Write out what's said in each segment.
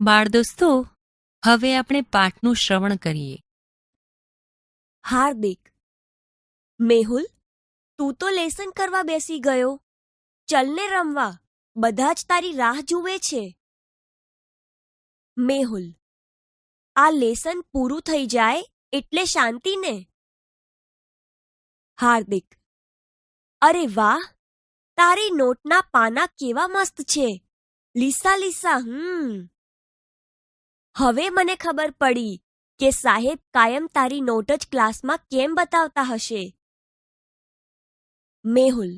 બાળ દોસ્તો, હવે આપણે પાઠનું શ્રવણ કરીએ. હાર્દિક. મેહુલ, તું તો લેસન કરવા બેસી ગયો. ચલને રમવા, બધા જ તારી રાહ જુએ છે. મેહુલ, આ લેસન પૂરું થઈ જાય એટલે શાંતિ ને. હાર્દિક, અરે વાહ, તારી નોટના પાના કેવા મસ્ત છે. લીસા લીસા, હમ. હવે મને ખબર પડી કે સાહેબ કાયમ તારી નોટ જ ક્લાસમાં કેમ બતાવતા હશે. મેહુલ.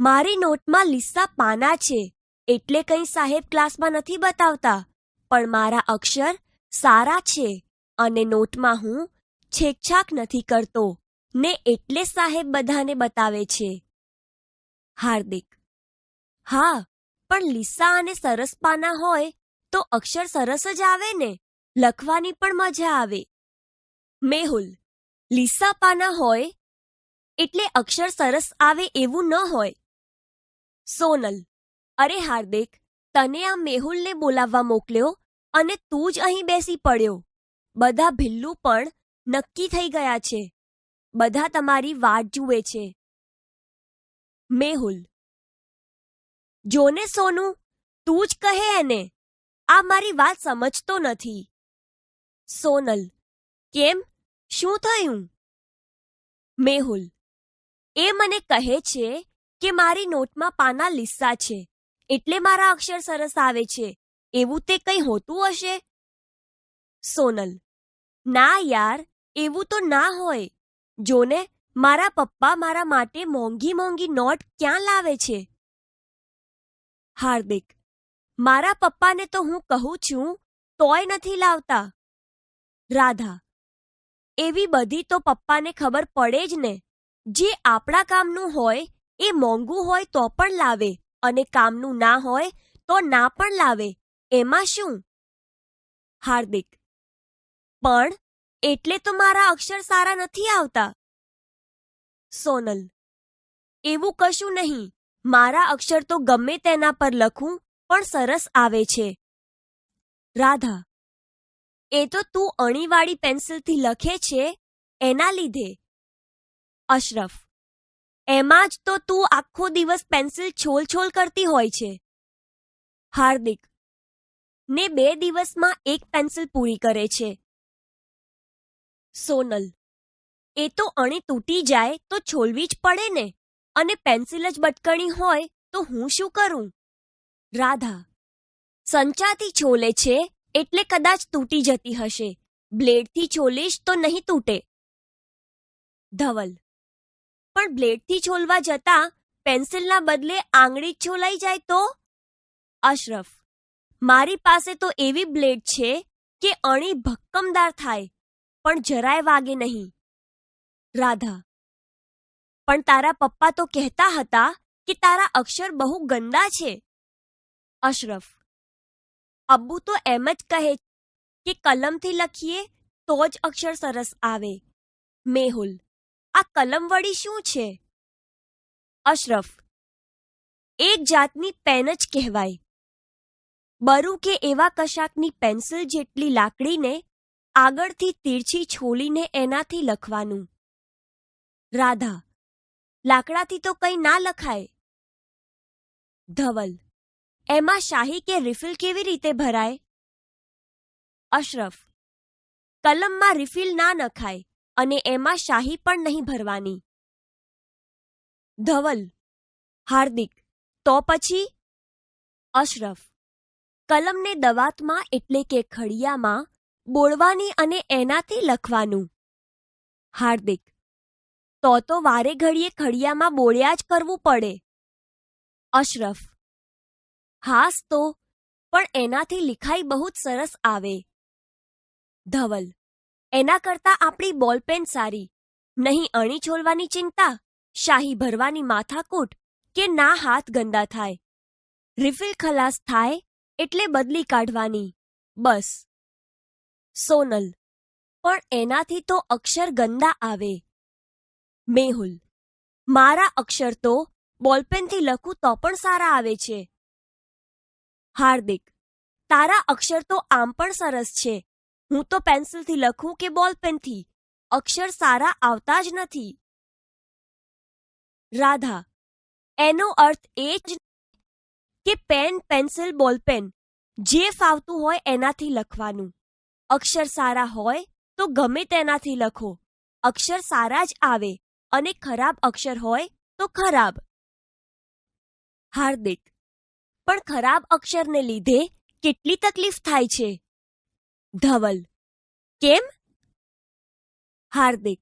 મારી નોટમાં લિસ્સા પાના છે, એટલે કંઈ સાહેબ ક્લાસમાં નથી બતાવતા, પણ મારા અક્ષર સારા છે અને નોટમાં હું છેકછાક નથી કરતો, ને એટલે સાહેબ બધાને બતાવે છે. હાર્દિક. હા, પણ લિસ્સા અને સરસ પાના હોય તો અક્ષર સરસ જ આવે ને? લખવાની પણ મજા આવે. મેહુલ, લીસા પાના હોય એટલે અક્ષર સરસ આવે એવું ન હોય. સોનલ, અરે હાર્દિક, તને આ મેહુલને બોલાવવા મોકલ્યો અને તું જ અહીં બેસી પડ્યો. બધા ભિલ્લું પણ નક્કી થઈ ગયા છે. બધા તમારી વાટ જુએ છે. મેહુલ, જોને સોનું? તું જ કહે એને. આ મારી વાત સમજતો નથી. સોનલ, કેમ? શું થયું? મેહુલ, એ મને કહે છે કે મારી નોટમાં પાના લિસ્સા છે, એટલે મારા અક્ષર સરસ આવે છે. એવું તે કંઈ હોતું હશે? સોનલ, ના યાર, એવું તો ના હોય. જોને, મારા પપ્પા મારા માટે મોંઘી મોંઘી નોટ ક્યાં લાવે છે? હાર્દિક મારા પપ્પાને તો હું કહું છું, તોય નથી લાવતા. રાધા, એવી બધી તો પપ્પાને ખબર પડે જ ને. જે આપણા કામનું હોય, એ મોંઘું હોય તો પણ લાવે અને કામનું ના હોય તો ના પણ લાવે. એમાં શું? હાર્દિક, પણ એટલે તો મારા અક્ષર સારા નથી આવતા. સોનલ, એવું કશું નહીં. મારા અક્ષર તો ગમે તેના પર લખું પણ સરસ આવે છે. રાધા, એ તો તું અણીવાળી પેન્સિલથી લખે છે, એના લીધે. અશરફ, એમાં જ તો તું આખો દિવસ પેન્સિલ છોલ છોલ કરતી હોય છે. હાર્દિક, ને બે દિવસમાં એક પેન્સિલ પૂરી કરે છે. સોનલ, એ તો અણી તૂટી જાય તો છોલવી જ પડે ને, અને પેન્સિલ જ બટકણી હોય તો હું શું કરું? રાધા સંચાથી છોલે છે એટલે કદાચ તૂટી જતી હશે. બ્લેડથી છોલીશ તો નહીં તૂટે. ધવલ, પણ બ્લેડથી છોલવા જતા પેન્સિલના બદલે આંગળી છોલાઈ જાય તો? અશરફ, મારી પાસે તો એવી બ્લેડ છે કે અણી ભક્કમદાર થાય, પણ જરાય વાગે નહીં. રાધા, પણ તારા પપ્પા તો કહેતા હતા કે તારા અક્ષર બહુ ગંદા છે. અશરફ અબ્બુ તો એમ જ કહે કે કલમથી લખીએ તો જ અક્ષર સરસ આવે મેહુલ આ કલમ વળી શું છે અશરફ એક જાતની પેન જ કહેવાય બરુ કે એવા કશાકની પેન્સિલ જેટલી લાકડીને આગળથી તીરછી છોલીને એનાથી લખવાનું રાધા લાકડાથી તો કંઈ ના લખાય ધવલ એમાં શાહી કે રિફિલ કેવી રીતે ભરાય? અશરફ, કલમમાં રિફિલ ના નખાય અને એમાં શાહી પણ નહીં ભરવાની. ધવલ, હાર્દિક, તો પછી? અશરફ, કલમને દવાતમાં એટલે કે ખડિયામાં બોળવાની અને એનાથી લખવાનું. હાર્દિક, તો તો વારે ઘડીએ ખડિયામાં બોળ્યા જ કરવું પડે. અશરફ હાસ તો, પણ એનાથી લિખાઈ બહુ જ સરસ આવે. ધવલ, એના કરતાં આપણી બોલપેન સારી. નહીં અણી છોલવાની ચિંતા, શાહી ભરવાની માથાકૂટ કે ના હાથ ગંદા થાય. રિફિલ ખલાસ થાય એટલે બદલી કાઢવાની. બસ. સોનલ, પણ એનાથી તો અક્ષર ગંદા આવે. મેહુલ, મારા અક્ષર તો બોલપેનથી લખું તો પણ સારા આવે છે. હાર્દિક. તારા અક્ષર તો આમ પણ સરસ છે. હું તો પેન્સિલથી લખું કે બોલ પેનથી? અક્ષર સારા આવતા જ નથી. રાધા. એનો અર્થ એ જ કે પેન, પેન્સિલ બોલપેન જે ફાવતું હોય એનાથી લખવાનું. અક્ષર સારા હોય તો ગમે તેનાથી લખો. અક્ષર સારા જ આવે અને ખરાબ અક્ષર હોય તો ખરાબ. હાર્દિક. પણ ખરાબ અક્ષરને લીધે કેટલી તકલીફ થાય છે. ધવલ. કેમ? હાર્દિક.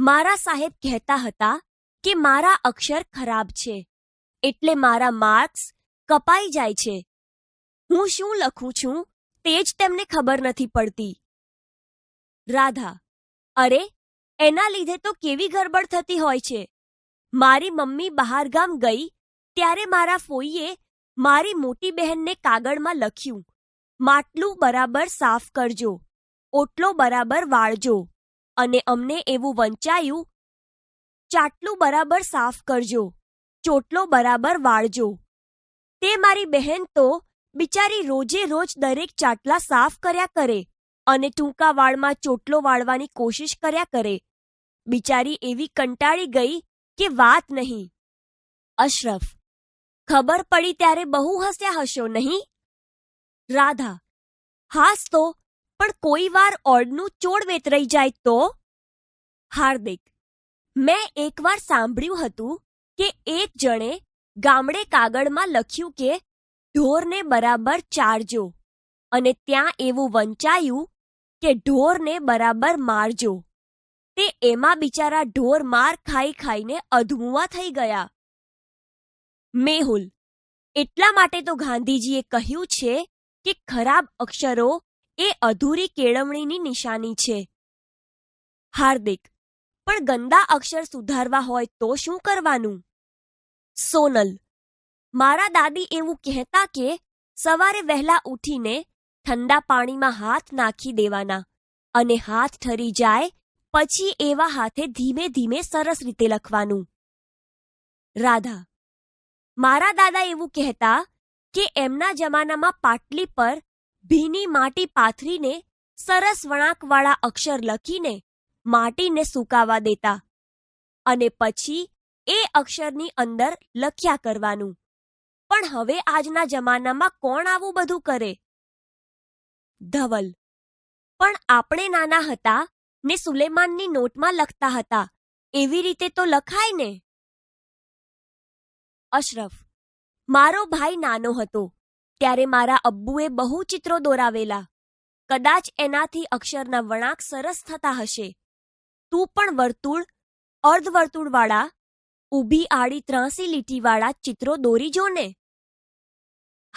મારા સાહેબ કહેતા હતા કે મારા અક્ષર ખરાબ છે, એટલે મારા માર્ક્સ કપાઈ જાય છે. હું શું લખું છું તે જ તેમને ખબર નથી પડતી. રાધા. અરે, એના લીધે તો કેવી ગરબડ થતી હોય છે. મારી મમ્મી બહારગામ ગઈ ત્યારે મારા ફોઈએ મારી મોટી બહેનને કાગળમાં લખ્યું, માટલું બરાબર સાફ કરજો, ઓટલો બરાબર વાળજો, અને અમને એવું વંચાયું, ચાટલું બરાબર સાફ કરજો, ચોટલો બરાબર વાળજો. તે મારી બહેન તો બિચારી રોજે રોજ દરેક ચાટલા સાફ કર્યા કરે અને ટૂંકા વાળમાં ચોટલો વાળવાની કોશિશ કર્યા કરે. બિચારી એવી કંટાળી ગઈ કે વાત નહીં. અશરફ ખબર પડી ત્યારે બહુ હસ્યા હશો નહીં? રાધા, હાસ તો, પણ કોઈ વાર ઓડનું ચોળ વેતરાઈ જાય તો? હાર્દિક, મેં એકવાર સાંભળ્યું હતું કે એક જણે ગામડે કાગળમાં લખ્યું કે ઢોરને બરાબર ચારજો અને ત્યાં એવું વંચાયું કે ઢોરને બરાબર મારજો. તે એમાં બિચારા ઢોર માર ખાઈ ખાઈને અધમુવા થઈ ગયા. મેહુલ. એટલા માટે તો ગાંધીજીએ કહ્યું છે કે ખરાબ અક્ષરો એ અધૂરી કેળવણીની નિશાની છે. હાર્દિક. પણ ગંદા અક્ષર સુધારવા હોય તો શું કરવાનું? સોનલ. મારા દાદી એવું કહેતા કે સવારે વહેલા ઉઠીને ઠંડા પાણીમાં હાથ નાખી દેવાના અને હાથ ઠરી જાય પછી એવા હાથે ધીમે ધીમે સરસ રીતે લખવાનું. રાધા. મારા દાદા એવું કહેતા કે એમના જમાનામાં પાટલી પર ભીની માટી પાથરીને સરસ વળાંકવાળા અક્ષર લખીને માટીને સુકાવા દેતા અને પછી એ અક્ષરની અંદર લખ્યા કરવાનું. પણ હવે આજના જમાનામાં કોણ આવું બધું કરે? ધવલ. પણ આપણે નાના હતા ને સુલેમાનની નોટમાં લખતા હતા, એવી રીતે તો લખાય ને? અશરફ, મારો ભાઈ નાનો હતો, ત્યારે મારા અબ્બુએ બહુ ચિત્રો દોરાવેલા. કદાચ એનાથી અક્ષરના વળાંક સરસ થતા હશે. તું પણ વર્તુળ, અર્ધવર્તુળવાળા, ઊભી આડી ત્રાસી લીટીવાળા ચિત્રો દોરી જો ને.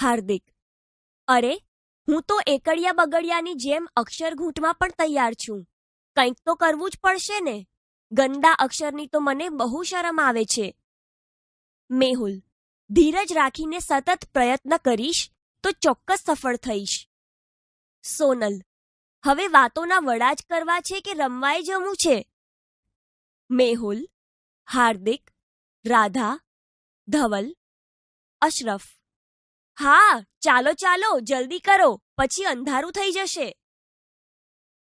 હાર્દિક, અરે, હું તો એકડિયા બગડિયાની જેમ અક્ષર ઘૂંટમાં પણ તૈયાર છું. કંઈક તો કરવું જ પડશે ને. ગંદા અક્ષરની તો મને બહુ શરમ આવે છે. મેહુલ, ધીરજ રાખીને સતત પ્રયત્ન કરીશ તો ચોક્કસ સફળ થઈશ. સોનલ, હવે વાતોના વડા જ કરવા છે કે રમવાય જવું છે? મેહુલ, હાર્દિક, રાધા, ધવલ, અશરફ. હા, ચાલો ચાલો, જલ્દી કરો, પછી અંધારું થઈ જશે.